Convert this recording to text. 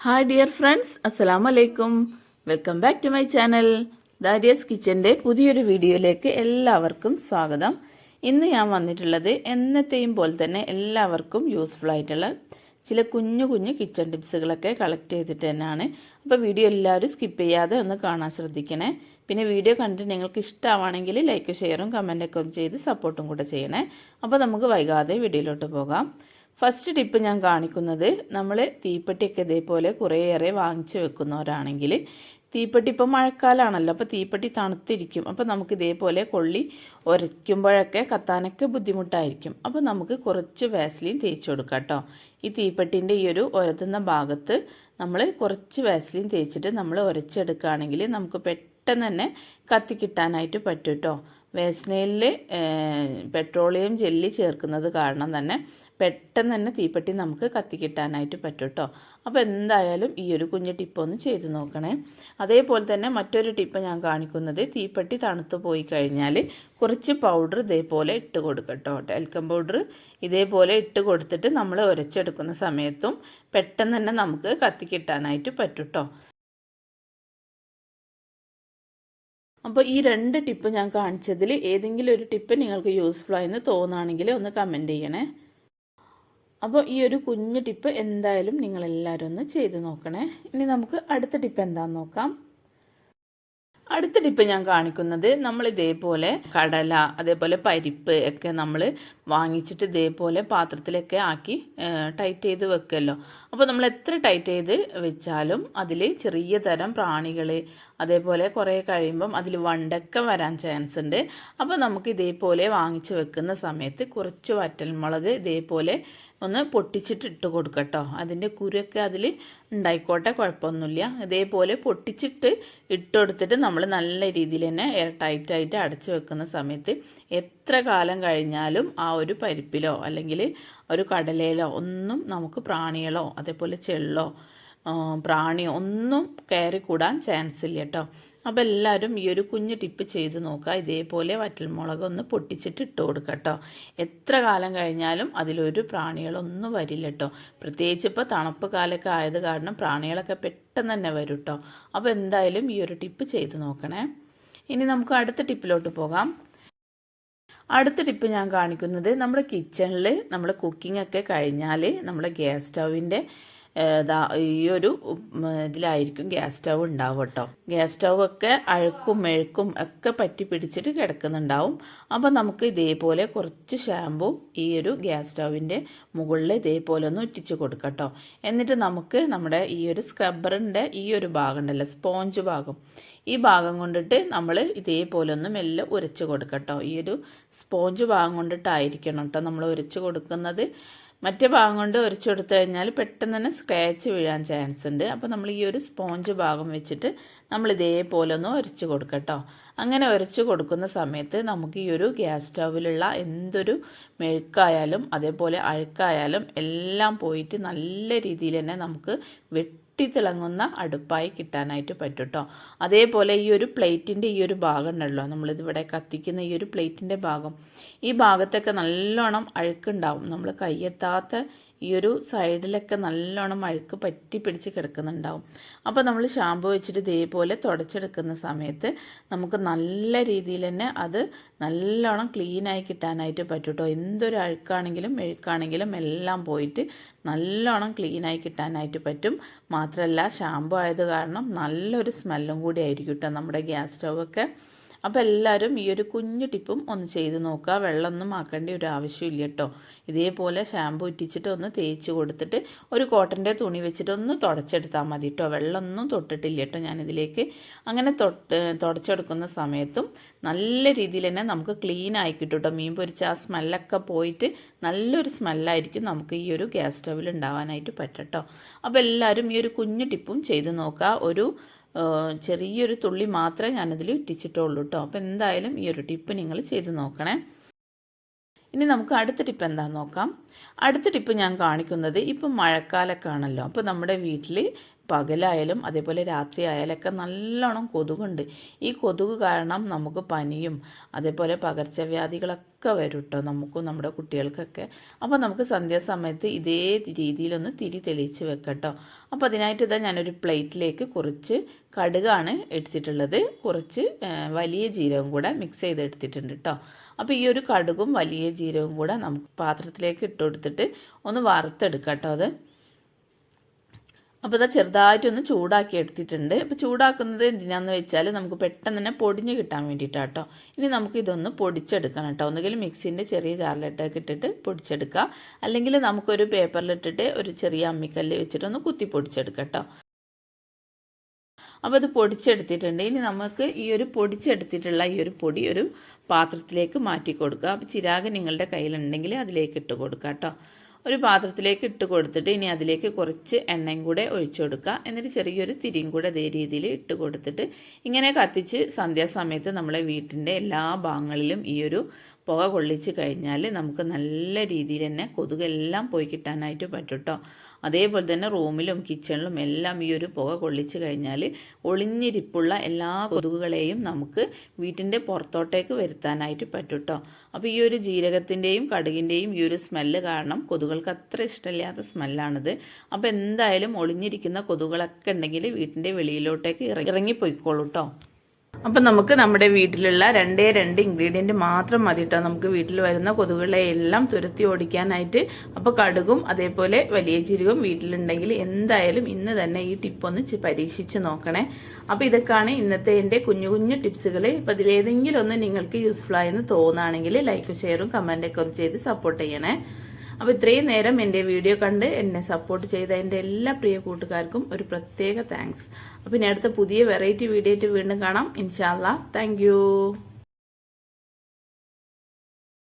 Hi dear friends അസ്സലാമു അലൈക്കും welcome back to my channel Darius കിച്ചന്റെ പുതിയൊരു വീഡിയോയിലേക്ക് എല്ലാവർക്കും സ്വാഗതം. ഇന്ന് ഞാൻ വന്നിട്ടുള്ളത് എന്നത്തെയും പോലെ തന്നെ എല്ലാവർക്കും യൂസ്ഫുൾ ആയിട്ടുള്ള ചില കുഞ്ഞു കുഞ്ഞു കിച്ചൺ ടിപ്സുകളൊക്കെ കളക്ട് ചെയ്തിട്ട് തന്നെയാണ്. അപ്പോൾ വീഡിയോ എല്ലാവരും സ്കിപ്പ് ചെയ്യാതെ ഒന്ന് കാണാൻ ശ്രദ്ധിക്കണേ. പിന്നെ വീഡിയോ കണ്ടിട്ട് നിങ്ങൾക്ക് ഇഷ്ടമാണെങ്കിൽ ലൈക്ക് ഷെയറും കമന്റൊക്കെ ഒന്ന് ചെയ്ത് സപ്പോർട്ടും കൂടെ ചെയ്യണേ. അപ്പോൾ നമുക്ക് വൈകാതെ വീഡിയോയിലോട്ട് പോകാം. ഫസ്റ്റ് ടിപ്പ് ഞാൻ കാണിക്കുന്നത് നമ്മൾ തീപ്പെട്ടിയൊക്കെ ഇതേപോലെ കുറേയേറെ വാങ്ങിച്ച് വെക്കുന്നവരാണെങ്കിൽ തീപ്പെട്ടി ഇപ്പോൾ മഴക്കാലമാണല്ലോ അപ്പോൾ തീപ്പെട്ടി തണുത്തിരിക്കും. അപ്പോൾ നമുക്ക് ഇതേപോലെ കൊള്ളി ഉരയ്ക്കുമ്പോഴൊക്കെ കത്താനൊക്കെ ബുദ്ധിമുട്ടായിരിക്കും. അപ്പോൾ നമുക്ക് കുറച്ച് വാസ്ലിൻ തേച്ച് കൊടുക്കാം കേട്ടോ. ഈ തീപ്പെട്ടിന്റെ ഈ ഒരു ഉരതുന്ന ഭാഗത്ത് നമ്മൾ കുറച്ച് വാസ്ലിൻ തേച്ചിട്ട് നമ്മൾ ഉരച്ചെടുക്കുകയാണെങ്കിൽ നമുക്ക് പെട്ടെന്ന് തന്നെ കത്തിക്കിട്ടാനായിട്ട് പറ്റും കേട്ടോ. വേസ്നയിലിൽ പെട്രോളിയം ജെല്ലി ചേർക്കുന്നത് കാരണം തന്നെ പെട്ടെന്ന് തന്നെ തീപ്പെട്ടി നമുക്ക് കത്തിക്കിട്ടാനായിട്ട് പറ്റും കേട്ടോ അപ്പോൾ എന്തായാലും ഈ ഒരു കുഞ്ഞു ടിപ്പ് ഒന്ന് ചെയ്ത് നോക്കണേ. അതേപോലെ തന്നെ മറ്റൊരു ടിപ്പ് ഞാൻ കാണിക്കുന്നത് തീപ്പെട്ടി തണുത്ത് പോയി കഴിഞ്ഞാൽ കുറച്ച് പൗഡർ ഇതേപോലെ ഇട്ട് കൊടുക്കട്ടോ ടെൽക്കം പൗഡർ ഇതേപോലെ ഇട്ട് കൊടുത്തിട്ട് നമ്മൾ ഉരച്ചെടുക്കുന്ന സമയത്തും പെട്ടെന്ന് തന്നെ നമുക്ക് കത്തിക്കിട്ടാനായിട്ട് പറ്റും കേട്ടോ അപ്പോൾ ഈ രണ്ട് ടിപ്പ് ഞാൻ കാണിച്ചതിൽ ഏതെങ്കിലും ഒരു ടിപ്പ് നിങ്ങൾക്ക് യൂസ്ഫുൾ ആയെന്ന് തോന്നുകയാണെങ്കിൽ ഒന്ന് കമന്റ് ചെയ്യണേ. അപ്പോൾ ഈ ഒരു കുഞ്ഞു ടിപ്പ് എന്തായാലും നിങ്ങളെല്ലാവരും ഒന്ന് ചെയ്ത് നോക്കണേ. ഇനി നമുക്ക് അടുത്ത ടിപ്പ് എന്താണെന്ന് നോക്കാം. അടുത്ത ടിപ്പ് ഞാൻ കാണിക്കുന്നത് നമ്മൾ ഇതേപോലെ കടല അതേപോലെ പരിപ്പ് ഒക്കെ നമ്മൾ വാങ്ങിച്ചിട്ട് ഇതേപോലെ പാത്രത്തിലൊക്കെ ആക്കി ടൈറ്റ് ചെയ്ത് വെക്കുമല്ലോ അപ്പോൾ നമ്മൾ എത്ര ടൈറ്റ് ചെയ്ത് വെച്ചാലും അതിൽ ചെറിയ തരം പ്രാണികൾ അതേപോലെ കുറേ കഴിയുമ്പം അതിൽ വണ്ടൊക്കെ വരാൻ ചാൻസ് ഉണ്ട്. അപ്പോൾ നമുക്ക് ഇതേപോലെ വാങ്ങിച്ച് വെക്കുന്ന സമയത്ത് കുറച്ച് വറ്റൽമുളക് ഇതേപോലെ ഒന്ന് പൊട്ടിച്ചിട്ട് ഇട്ട് കൊടുക്കട്ടോ. അതിന്റെ കുരുയൊക്കെ അതിൽ ഉണ്ടായിക്കോട്ടെ കുഴപ്പമൊന്നുമില്ല. ഇതേപോലെ പൊട്ടിച്ചിട്ട് ഇട്ട് കൊടുത്തിട്ട് നമ്മൾ നല്ല രീതിയിൽ തന്നെ എയർ ടൈറ്റായിട്ട് അടച്ചു വെക്കുന്ന സമയത്ത് എത്ര കാലം കഴിഞ്ഞാലും ആ ഒരു പരിപ്പിലോ അല്ലെങ്കിൽ ഒരു കടലയിലോ ഒന്നും നമുക്ക് പ്രാണികളോ അതേപോലെ ചെള്ളോ പ്രാണിയോ ഒന്നും കയറി കൂടാൻ ചാൻസ് ഇല്ല കേട്ടോ അപ്പോൾ എല്ലാവരും ഈ ഒരു കുഞ്ഞ് ടിപ്പ് ചെയ്ത് നോക്കുക. ഇതേപോലെ വറ്റൽമുളക് ഒന്ന് പൊട്ടിച്ചിട്ട് ഇട്ട് കൊടുക്കുക കേട്ടോ എത്ര കാലം കഴിഞ്ഞാലും അതിലൊരു പ്രാണികളൊന്നും വരില്ല കേട്ടോ പ്രത്യേകിച്ച് ഇപ്പോൾ തണുപ്പ് കാലമൊക്കെ ആയത് കാരണം പ്രാണികളൊക്കെ പെട്ടെന്ന് തന്നെ വരും കേട്ടോ അപ്പോൾ എന്തായാലും ഈ ഒരു ടിപ്പ് ചെയ്ത് നോക്കണേ. ഇനി നമുക്ക് അടുത്ത ടിപ്പിലോട്ട് പോകാം. അടുത്ത ടിപ്പ് ഞാൻ കാണിക്കുന്നത് നമ്മുടെ കിച്ചണിൽ നമ്മൾ കുക്കിംഗ് ഒക്കെ കഴിഞ്ഞാൽ നമ്മുടെ ഗ്യാസ് സ്റ്റൗവിന്റെ ഈ ഒരു ഇതിലായിരിക്കും ഗ്യാസ് സ്റ്റൗ ഉണ്ടാവും കേട്ടോ. ഗ്യാസ് സ്റ്റൗ ഒക്കെ അഴുക്കും മെഴുക്കും ഒക്കെ പറ്റി പിടിച്ചിട്ട് കിടക്കുന്നുണ്ടാവും. അപ്പോൾ നമുക്ക് ഇതേപോലെ കുറച്ച് ഷാമ്പു ഈ ഒരു ഗ്യാസ് സ്റ്റൗവിന്റെ മുകളിൽ ഇതേപോലെ ഒന്ന് ഉറ്റിച്ച് കൊടുക്കട്ടോ എന്നിട്ട് നമുക്ക് നമ്മുടെ ഈ ഒരു സ്ക്രബ്ബറിന്റെ ഈ ഒരു ഭാഗം ഉണ്ടല്ലോ സ്പോഞ്ച് ഭാഗം. ഈ ഭാഗം കൊണ്ടിട്ട് നമ്മൾ ഇതേപോലെ ഒന്ന് മെല്ലെ ഉരച്ച് കൊടുക്കട്ടോ ഈ ഒരു സ്പോഞ്ച് ഭാഗം കൊണ്ടിട്ടായിരിക്കണം കേട്ടോ നമ്മൾ ഉരച്ച് കൊടുക്കുന്നത്. മറ്റേ ഭാഗം കൊണ്ട് ഉരച്ചെടുത്തു കഴിഞ്ഞാൽ പെട്ടെന്ന് തന്നെ സ്ക്രാച്ച് വീഴാൻ ചാൻസ് ഉണ്ട്. അപ്പോൾ നമ്മൾ ഈ ഒരു സ്പോഞ്ച് ഭാഗം വെച്ചിട്ട് നമ്മൾ ഇതേപോലെ ഒന്ന് ഉരച്ച് കൊടുക്കട്ടോ അങ്ങനെ ഉരച്ച് കൊടുക്കുന്ന സമയത്ത് നമുക്ക് ഈ ഒരു ഗ്യാസ് സ്റ്റൗവിലുള്ള എന്തൊരു മെഴുക്കായാലും അതേപോലെ അഴുക്കായാലും എല്ലാം പോയിട്ട് നല്ല രീതിയിൽ തന്നെ നമുക്ക് വെട്ടി പൊട്ടിത്തിളങ്ങുന്ന അടുപ്പായി കിട്ടാനായിട്ട് പറ്റും കേട്ടോ അതേപോലെ ഈ ഒരു പ്ലേറ്റിന്റെ ഈ ഒരു ഭാഗം ഉണ്ടല്ലോ നമ്മളിതിവിടെ കത്തിക്കുന്ന ഈ ഒരു പ്ലേറ്റിന്റെ ഭാഗം. ഈ ഭാഗത്തൊക്കെ നല്ലോണം അഴുക്കുണ്ടാവും. നമ്മൾ കയ്യെത്താത്ത ഈ ഒരു സൈഡിലൊക്കെ നല്ലോണം അഴുക്ക് പറ്റി പിടിച്ച് കിടക്കുന്നുണ്ടാവും. അപ്പോൾ നമ്മൾ ഷാമ്പു വെച്ചിട്ട് ഇതേപോലെ തുടച്ചെടുക്കുന്ന സമയത്ത് നമുക്ക് നല്ല രീതിയിൽ തന്നെ അത് നല്ലോണം ക്ലീനായി കിട്ടാനായിട്ട് പറ്റും കേട്ടോ എന്തൊരു അഴുക്കാണെങ്കിലും മെഴുക്കാണെങ്കിലും എല്ലാം പോയിട്ട് നല്ലോണം ക്ലീനായി കിട്ടാനായിട്ട് പറ്റും. മാത്രമല്ല ഷാമ്പു ആയത് കാരണം നല്ലൊരു സ്മെല്ലും കൂടി ആയിരിക്കും കേട്ടോ നമ്മുടെ ഗ്യാസ് സ്റ്റൗവൊക്കെ. അപ്പോൾ എല്ലാവരും ഈ ഒരു കുഞ്ഞു ടിപ്പും ഒന്ന് ചെയ്ത് നോക്കുക. വെള്ളമൊന്നും ആക്കേണ്ട ഒരു ആവശ്യമില്ല കേട്ടോ. ഇതേപോലെ ഷാമ്പു ഇറ്റിച്ചിട്ട് ഒന്ന് തേച്ച് കൊടുത്തിട്ട് ഒരു കോട്ടന്റെ തുണി വെച്ചിട്ട് ഒന്ന് തുടച്ചെടുത്താൽ മതി കേട്ടോ. വെള്ളമൊന്നും തൊട്ടിട്ടില്ല കേട്ടോ ഞാനിതിലേക്ക്. അങ്ങനെ തൊട്ട് തുടച്ചെടുക്കുന്ന സമയത്തും നല്ല രീതിയിൽ തന്നെ നമുക്ക് ക്ലീൻ ആയി കിട്ടും കേട്ടോ. മീൻ പൊരിച്ച ആ സ്മെല്ലൊക്കെ പോയിട്ട് നല്ലൊരു സ്മെല്ലായിരിക്കും നമുക്ക് ഈ ഒരു ഗ്യാസ് സ്റ്റവിൽ ഉണ്ടാവാനായിട്ട് പറ്റട്ടോ അപ്പോൾ എല്ലാവരും ഈ ഒരു കുഞ്ഞു ടിപ്പും ചെയ്ത് നോക്കുക. ഒരു ചെറിയൊരു തുള്ളി മാത്രമേ ഞാനതിൽ ഇട്ടിച്ചിട്ടുള്ളൂ കേട്ടോ അപ്പോൾ എന്തായാലും ഈ ഒരു ടിപ്പ് നിങ്ങൾ ചെയ്ത് നോക്കണേ. ഇനി നമുക്ക് അടുത്ത ടിപ്പ് എന്താണെന്ന് നോക്കാം. അടുത്ത ടിപ്പ് ഞാൻ കാണിക്കുന്നത് ഇപ്പം മഴക്കാലമൊക്കെ ആണല്ലോ അപ്പോൾ നമ്മുടെ വീട്ടിൽ പകലായാലും അതേപോലെ രാത്രി ആയാലൊക്കെ നല്ലോണം കൊതുകുണ്ട്. ഈ കൊതുക് കാരണം നമുക്ക് പനിയും അതേപോലെ പകർച്ചവ്യാധികളൊക്കെ വരും കേട്ടോ നമുക്കും നമ്മുടെ കുട്ടികൾക്കൊക്കെ. അപ്പോൾ നമുക്ക് സന്ധ്യാസമയത്ത് ഇതേ രീതിയിലൊന്ന് തിരി തെളിയിച്ച് വെക്കട്ടോ. അപ്പോൾ അതിനായിട്ട് ഇതാ ഞാനൊരു പ്ലേറ്റിലേക്ക് കുറച്ച് കടുകാണ് എടുത്തിട്ടുള്ളത്. കുറച്ച് വലിയ ജീരകം കൂടെ മിക്സ് ചെയ്ത് എടുത്തിട്ടുണ്ട് കേട്ടോ അപ്പോൾ ഈ ഒരു കടുകും വലിയ ജീരകവും കൂടെ നമുക്ക് പാത്രത്തിലേക്ക് ഇട്ട് കൊടുത്തിട്ട് ഒന്ന് വറുത്തെടുക്കാം കേട്ടോ അത്. അപ്പോൾ ഇതാ ചെറുതായിട്ടൊന്ന് ചൂടാക്കി എടുത്തിട്ടുണ്ട്. അപ്പോൾ ചൂടാക്കുന്നത് എന്തിനാന്ന് വെച്ചാൽ നമുക്ക് പെട്ടെന്ന് തന്നെ പൊടിഞ്ഞ് കിട്ടാൻ വേണ്ടിയിട്ടാണ് കേട്ടോ ഇനി നമുക്ക് ഇതൊന്ന് പൊടിച്ചെടുക്കണം കേട്ടോ. ഒന്നുകിൽ മിക്സിന്റെ ചെറിയ ജാറിലിട്ടൊക്കെ ഇട്ടിട്ട് പൊടിച്ചെടുക്കുക അല്ലെങ്കിൽ നമുക്കൊരു പേപ്പറിലിട്ടിട്ട് ഒരു ചെറിയ അമ്മിക്കല്ല് വെച്ചിട്ടൊന്ന് കുത്തി പൊടിച്ചെടുക്കാം കേട്ടോ. അപ്പോൾ ഇത് പൊടിച്ചെടുത്തിട്ടുണ്ട്. ഇനി നമുക്ക് ഈ ഒരു പൊടിച്ചെടുത്തിട്ടുള്ള ഈ ഒരു പൊടി ഒരു പാത്രത്തിലേക്ക് മാറ്റി കൊടുക്കുക. അപ്പോൾ ചിരാഗ് നിങ്ങളുടെ കയ്യിലുണ്ടെങ്കിൽ അതിലേക്ക് ഇട്ട് കൊടുക്കുക കേട്ടോ. ഒരു പാത്രത്തിലേക്ക് ഇട്ട് കൊടുത്തിട്ട് ഇനി അതിലേക്ക് കുറച്ച് എണ്ണയും കൂടെ ഒഴിച്ചു കൊടുക്കുക. എന്നിട്ട് ചെറിയൊരു തിരിയും കൂടെ അതേ രീതിയിൽ ഇട്ട് കൊടുത്തിട്ട് ഇങ്ങനെ കത്തിച്ച് സന്ധ്യാസമയത്ത് നമ്മളെ വീട്ടിന്റെ എല്ലാ ഭാഗങ്ങളിലും ഈ ഒരു പുക കൊള്ളിച്ച് കഴിഞ്ഞാൽ നമുക്ക് നല്ല രീതിയിൽ തന്നെ കൊതുകെല്ലാം പോയി കിട്ടാനായിട്ട് പറ്റും കേട്ടോ. അതേപോലെ തന്നെ റൂമിലും കിച്ചണിലും എല്ലാം ഈ ഒരു പുക കൊള്ളിച്ച് കഴിഞ്ഞാൽ ഒളിഞ്ഞിരിപ്പുള്ള എല്ലാ കൊതുകുകളെയും നമുക്ക് വീട്ടിന്റെ പുറത്തോട്ടേക്ക് വരുത്താനായിട്ട് പറ്റും കേട്ടോ അപ്പോൾ ഈ ഒരു ജീരകത്തിന്റെയും കടുകിന്റെയും ഈ ഒരു സ്മെല്ല് കാരണം കൊതുകൾക്ക് അത്ര ഇഷ്ടമില്ലാത്ത സ്മെല്ലാണിത് അപ്പോൾ എന്തായാലും ഒളിഞ്ഞിരിക്കുന്ന കൊതുകുകളൊക്കെ ഉണ്ടെങ്കിൽ വീട്ടിന്റെ വെളിയിലോട്ടേക്ക് ഇറങ്ങി ഇറങ്ങിപ്പോയിക്കോളൂ കേട്ടോ അപ്പം നമുക്ക് നമ്മുടെ വീട്ടിലുള്ള രണ്ടേ രണ്ട് ഇൻഗ്രീഡിയന്റ് മാത്രം മതി കേട്ടോ നമുക്ക് വീട്ടിൽ വരുന്ന കൊതുകുകളെ എല്ലാം തുരത്തി ഓടിക്കാനായിട്ട് അപ്പോൾ കടുകും അതേപോലെ വലിയ ജീരകവും വീട്ടിലുണ്ടെങ്കിൽ എന്തായാലും ഇന്ന് തന്നെ ഈ ടിപ്പൊന്ന് പരീക്ഷിച്ച് നോക്കണേ. അപ്പോൾ ഇതൊക്കെയാണ് ഇന്നത്തെ എന്റെ കുഞ്ഞു കുഞ്ഞു ടിപ്സുകൾ ഇപ്പം ഇതിലേതെങ്കിലും ഒന്ന് നിങ്ങൾക്ക് യൂസ്ഫുൾ ആയെന്ന് തോന്നുകയാണെങ്കിൽ ലൈക്കും ഷെയറും കമന്റൊക്കെ ഒന്ന് ചെയ്ത് സപ്പോർട്ട് ചെയ്യണേ. അപ്പോൾ ഇത്രയും നേരം എന്റെ വീഡിയോ കണ്ട് എന്നെ സപ്പോർട്ട് ചെയ്ത എന്റെ എല്ലാ പ്രിയ കൂട്ടുകാർക്കും ഒരു പ്രത്യേക താങ്ക്സ് അപ്പോൾ ഇനി അടുത്ത പുതിയ വെറൈറ്റി വീഡിയോ വീണ്ടും കാണാം. ഇൻഷാല്ല താങ്ക്